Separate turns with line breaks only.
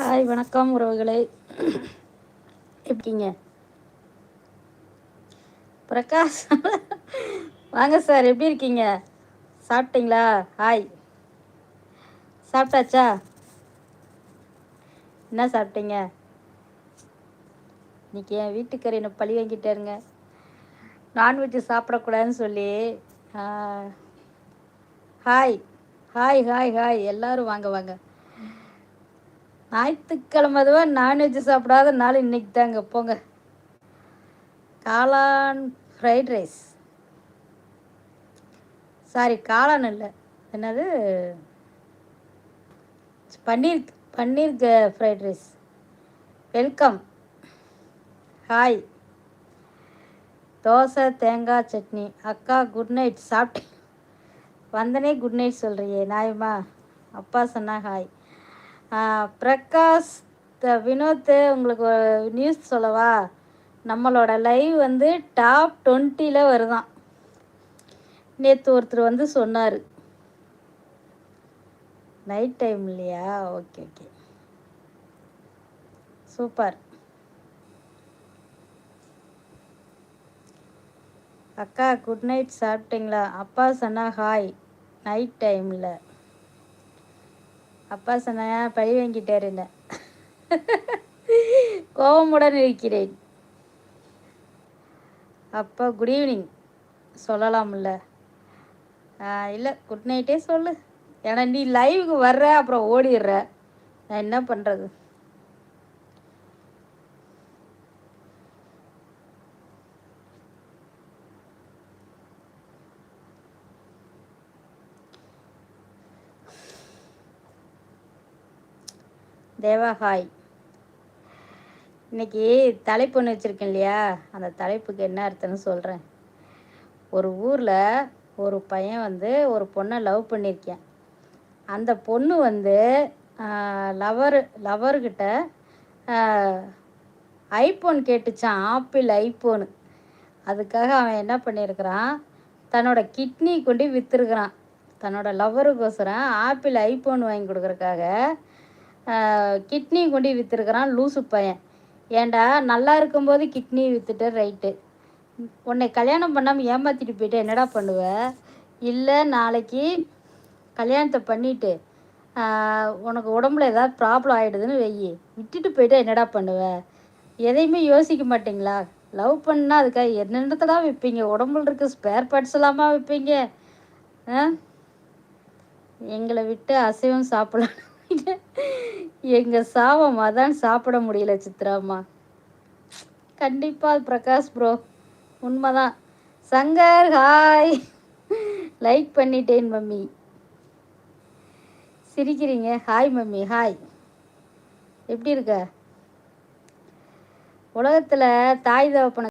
Hi வணக்கம் உறவுகளே. எப்படிங்க? பிரகாஷ் வாங்க சார் எப்படி இருக்கீங்க? சாப்பிட்டீங்களா? ஹாய். சாப்பிட்டாச்சா? என்ன சாப்பிட்டீங்க? இன்னைக்கு என் வீட்டுக்காரர் என்னை பழி வாங்கிட்டாருங்க. நான்வெஜ் சாப்பிடக்கூடாதுன்னு சொல்லி ஹாய் ஹாய் ஹாய் ஹாய் எல்லோரும் வாங்க வாங்க. ஞாயிற்றுக்கிழமை அதுவா நான்வெஜ் சாப்பிடாத நாள் இன்னைக்கு தாங்க. போங்க. காளான் ஃப்ரைட் ரைஸ் சாரி காளான் இல்லை. என்னது? Paneer paneer fried rice welcome hi dosa தேங்காய் சட்னி. அக்கா குட் நைட் சாப்பிட்டேன் வந்தனே குட் நைட் சொல்கிறியே நாயம்மா அப்பா சொன்னா ஹாய் பிரகாஷ் த வினோத் உங்களுக்கு ஒரு நியூஸ் சொல்லவா? நம்மளோட லைவ் வந்து டாப் டுவெண்ட்டியில் வருதான். நேற்று ஒருத்தர் வந்து சொன்னார். நைட் டைம் இல்லையா? ஓகே ஓகே சூப்பர் அக்கா குட் நைட் சாப்பிட்டீங்களா? அப்பா சொன்னா ஹாய் நைட் டைமில் அப்பா சொன்னா பழி வாங்கிட்டாரு என்ன கோபமுடன் இருக்கிறேன். அப்பா குட் ஈவினிங் சொல்லலாம்ல. இல்லை குட் நைட்டே சொல்லு. ஏன்னா நீ லைவுக்கு வர்ற அப்புறம் ஓடிடுற. நான் என்ன பண்ணுறது தேவா ஹாய் இன்னைக்கு தலைப்பு ஒன்று வச்சுருக்கேன் இல்லையா? அந்த தலைப்புக்கு என்ன அர்த்தம்னு சொல்கிறேன் ஒரு ஊரில் ஒரு பையன் வந்து ஒரு பொண்ணை லவ் பண்ணியிருக்கேன். அந்த பொண்ணு வந்து லவர் லவர்கிட்ட ஐஃபோன் கேட்டுச்சான் ஆப்பிள் ஐஃபோனு அதுக்காக அவன் என்ன பண்ணியிருக்கிறான்? தன்னோட கிட்னி கொண்டு விற்றுருக்குறான் தன்னோட லவருக்கோசரம் ஆப்பிள் ஐஃபோன் வாங்கி கொடுக்குறக்காக கிட்னி கொண்டு விற்றுருக்குறான் லூசு பையன். ஏன்டா நல்லா இருக்கும்போது கிட்னி விற்றுட்டு ரைட்டு உன்னை கல்யாணம் பண்ணாமல் ஏமாற்றிட்டு போயிட்டு என்னடா பண்ணுவ? இல்லை நாளைக்கு கல்யாணத்தை பண்ணிட்டு உனக்கு உடம்புல ஏதாவது ப்ராப்ளம் ஆகிடுதுன்னு வெயி. விட்டுட்டு போயிட்டா என்னடா பண்ணுவ? எதையுமே யோசிக்க மாட்டிங்களா? லவ் பண்ணால் அதுக்காக என்னென்னத்தடா விற்பீங்க உடம்புல இருக்க ஸ்பேர் பார்ட்ஸ் எல்லாமா விற்பீங்க எங்களை விட்டு அசைவம் சாப்பிடலாம். எங்கள் சாவம் அதான் சாப்பிட முடியல சித்ராம்மா. கண்டிப்பாக பிரகாஷ் ப்ரோ உண்மைதான். சங்கர் ஹாய் லைக் பண்ணிட்டேன் மம்மி. சிரிக்கிறீங்க. ஹாய் மம்மி ஹாய் எப்படி இருக்க? உலகத்தில் தாய் தகப்பனை